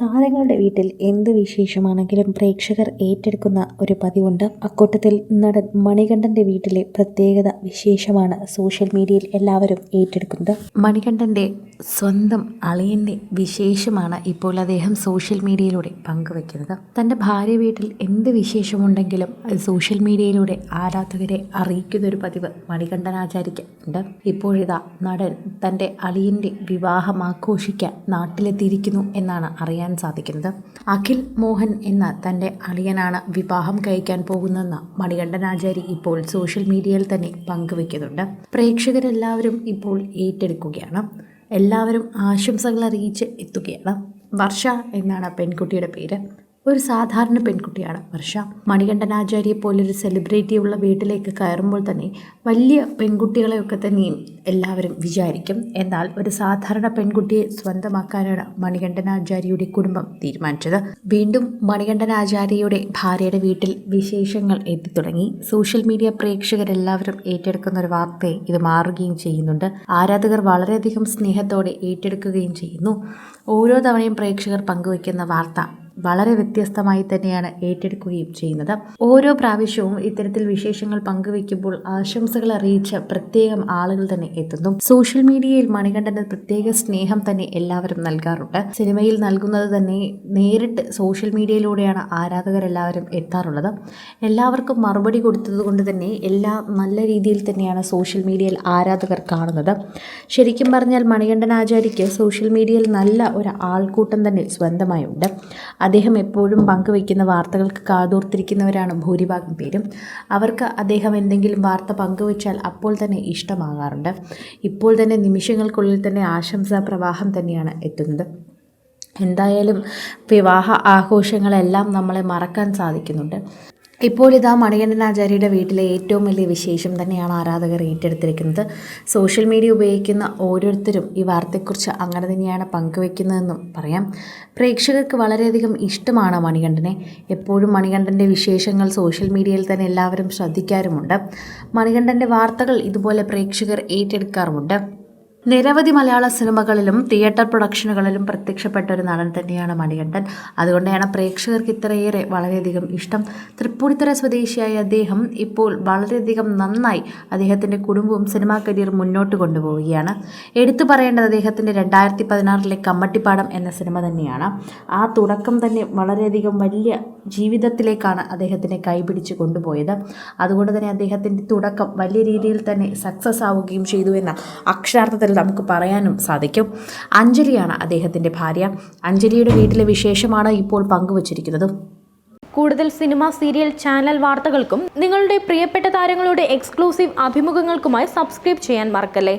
താരങ്ങളുടെ വീട്ടിൽ എന്ത് വിശേഷമാണെങ്കിലും പ്രേക്ഷകർ ഏറ്റെടുക്കുന്ന ഒരു പതിവുണ്ട്. അക്കൂട്ടത്തിൽ നടൻ മണികണ്ഠന്റെ വീട്ടിലെ പ്രത്യേകത വിശേഷമാണ് സോഷ്യൽ മീഡിയയിൽ എല്ലാവരും ഏറ്റെടുക്കുന്നത്. മണികണ്ഠന്റെ സ്വന്തം അളിയന്റെ വിശേഷമാണ് ഇപ്പോൾ അദ്ദേഹം സോഷ്യൽ മീഡിയയിലൂടെ പങ്കുവെക്കുന്നത്. തന്റെ ഭാര്യ വീട്ടിൽ എന്ത് വിശേഷമുണ്ടെങ്കിലും സോഷ്യൽ മീഡിയയിലൂടെ ആരാധകരെ അറിയിക്കുന്ന ഒരു പതിവ് മണികണ്ഠനാചാരിക്ക് ഉണ്ട് ഇപ്പോഴിതാ നടൻ തന്റെ അളിയന്റെ വിവാഹം ആഘോഷിക്കാൻ നാട്ടിലെത്തിയിരിക്കുന്നു എന്നാണ് അറിയാൻ സാധിക്കുന്നത്. അഖിൽ മോഹൻ എന്ന തന്റെ അളിയനാണ് വിവാഹം കഴിക്കാൻ പോകുന്നതെന്ന് മണികണ്ഠനാചാരി ഇപ്പോൾ സോഷ്യൽ മീഡിയയിൽ തന്നെ പങ്കുവെക്കുന്നുണ്ട്. പ്രേക്ഷകരെല്ലാവരും ഇപ്പോൾ ഏറ്റെടുക്കുകയാണ്. എല്ലാവരും ആശംസകൾ അറിയിച്ച് എത്തുകയാണ്. വർഷ എന്നാണ് പെൺകുട്ടിയുടെ പേര്. ഒരു സാധാരണ പെൺകുട്ടിയാണ് വർഷ. മണികണ്ഠനാചാര്യെ പോലൊരു സെലിബ്രിറ്റിയുള്ള വീട്ടിലേക്ക് കയറുമ്പോൾ തന്നെ വലിയ പെൺകുട്ടികളെയൊക്കെ തന്നെയും എല്ലാവരും വിചാരിക്കും. എന്നാൽ ഒരു സാധാരണ പെൺകുട്ടിയെ സ്വന്തമാക്കാനാണ് മണികണ്ഠനാചാര്യയുടെ കുടുംബം തീരുമാനിച്ചത്. വീണ്ടും മണികണ്ഠനാചാര്യയുടെ ഭാര്യയുടെ വീട്ടിൽ വിശേഷങ്ങൾ എത്തിത്തുടങ്ങി. സോഷ്യൽ മീഡിയ പ്രേക്ഷകരെല്ലാവരും ഏറ്റെടുക്കുന്ന ഒരു വാർത്തയെ ഇത് മാറുകയും ചെയ്യുന്നുണ്ട്. ആരാധകർ വളരെയധികം സ്നേഹത്തോടെ ഏറ്റെടുക്കുകയും ചെയ്യുന്നു. ഓരോ തവണയും പ്രേക്ഷകർ പങ്കുവയ്ക്കുന്ന വാർത്ത വളരെ വ്യത്യസ്തമായി തന്നെയാണ് ഏറ്റെടുക്കുകയും ചെയ്യുന്നത്. ഓരോ പ്രാവശ്യവും ഇത്തരത്തിൽ വിശേഷങ്ങൾ പങ്കുവെക്കുമ്പോൾ ആശംസകൾ അറിയിച്ച പ്രത്യേകം ആളുകൾ തന്നെ എത്തുന്നു. സോഷ്യൽ മീഡിയയിൽ മണികണ്ഠന് പ്രത്യേക സ്നേഹം തന്നെ എല്ലാവരും നൽകാറുണ്ട്. സിനിമയിൽ നൽകുന്നത് തന്നെ നേരിട്ട് സോഷ്യൽ മീഡിയയിലൂടെയാണ് ആരാധകരെല്ലാവരും എത്താറുള്ളത്. എല്ലാവർക്കും മറുപടി കൊടുത്തതുകൊണ്ട് തന്നെ എല്ലാം നല്ല രീതിയിൽ തന്നെയാണ് സോഷ്യൽ മീഡിയയിൽ ആരാധകർ കാണുന്നത്. ശരിക്കും പറഞ്ഞാൽ മണികണ്ഠൻ ആചാര്യയ്ക്ക് സോഷ്യൽ മീഡിയയിൽ നല്ല ഒരു ആൾക്കൂട്ടം തന്നെ സ്വന്തമായുണ്ട്. അദ്ദേഹം എപ്പോഴും പങ്കുവയ്ക്കുന്ന വാർത്തകൾക്ക് കാതോർത്തിരിക്കുന്നവരാണ് ഭൂരിഭാഗം പേരും. അവർക്ക് അദ്ദേഹം എന്തെങ്കിലും വാർത്ത പങ്കുവച്ചാൽ അപ്പോൾ തന്നെ ഇഷ്ടമാകാറുണ്ട്. ഇപ്പോൾ തന്നെ നിമിഷങ്ങൾക്കുള്ളിൽ തന്നെ ആശംസാ പ്രവാഹം തന്നെയാണ് എത്തുന്നത്. എന്തായാലും വിവാഹ ആഘോഷങ്ങളെല്ലാം നമ്മളെ മറക്കാൻ സാധിക്കുന്നുണ്ട്. ഇപ്പോൾ ഇതാ മണികണ്ഠൻ ആചാര്യയുടെ വീട്ടിലെ ഏറ്റവും വലിയ വിശേഷം തന്നെയാണ് ആരാധകർ ഏറ്റെടുത്തിരിക്കുന്നത്. സോഷ്യൽ മീഡിയ ഉപയോഗിക്കുന്ന ഓരോരുത്തരും ഈ വാർത്തയെക്കുറിച്ച് അങ്ങനെ തന്നെയാണ് പങ്കുവെക്കുന്നതെന്നും പറയാം. പ്രേക്ഷകർക്ക് വളരെയധികം ഇഷ്ടമാണ് മണികണ്ഠനെ. എപ്പോഴും മണികണ്ഠന്റെ വിശേഷങ്ങൾ സോഷ്യൽ മീഡിയയിൽ തന്നെ എല്ലാവരും ശ്രദ്ധിക്കാറുമുണ്ട്. മണികണ്ഠന്റെ വാർത്തകൾ ഇതുപോലെ പ്രേക്ഷകർ ഏറ്റെടുക്കാറുമുണ്ട്. നിരവധി മലയാള സിനിമകളിലും തിയേറ്റർ പ്രൊഡക്ഷനുകളിലും പ്രത്യക്ഷപ്പെട്ട ഒരു നടൻ തന്നെയാണ് മണികണ്ഠൻ. അതുകൊണ്ടാണ് പ്രേക്ഷകർക്ക് ഇത്രയേറെ വളരെയധികം ഇഷ്ടം. തൃപ്പൂണിത്തുറ സ്വദേശിയായ അദ്ദേഹം ഇപ്പോൾ വളരെയധികം നന്നായി അദ്ദേഹത്തിന്റെ കുടുംബവും സിനിമാ കരിയർ മുന്നോട്ട് കൊണ്ടുപോവുകയാണ്. എടുത്തു പറയേണ്ടത് അദ്ദേഹത്തിന്റെ രണ്ടായിരത്തി പതിനാറിലെ കമ്മട്ടിപ്പാടം എന്ന സിനിമ തന്നെയാണ്. ആ തുടക്കം തന്നെ വളരെയധികം വലിയ ജീവിതത്തിലേക്കാണ് അദ്ദേഹത്തിനെ കൈപിടിച്ച് കൊണ്ടുപോയത്. അതുകൊണ്ട് തന്നെ അദ്ദേഹത്തിന്റെ തുടക്കം വലിയ രീതിയിൽ തന്നെ സക്സസ് ആവുകയും ചെയ്തു എന്ന അക്ഷരാർത്ഥത്തിൽ നമുക്ക് പറയാനും സാധിക്കും. അഞ്ജലിയാണ് അദ്ദേഹത്തിന്റെ ഭാര്യ. അഞ്ജലിയുടെ വീട്ടിലെ വിശേഷമാണ് ഇപ്പോൾ പങ്കുവച്ചിരിക്കുന്നത്. കൂടുതൽ സിനിമ സീരിയൽ ചാനൽ വാർത്തകൾക്കും നിങ്ങളുടെ പ്രിയപ്പെട്ട താരങ്ങളുടെ എക്സ്ക്ലൂസീവ് അഭിമുഖങ്ങൾക്കുമായി സബ്സ്ക്രൈബ് ചെയ്യാൻ മറക്കല്ലേ?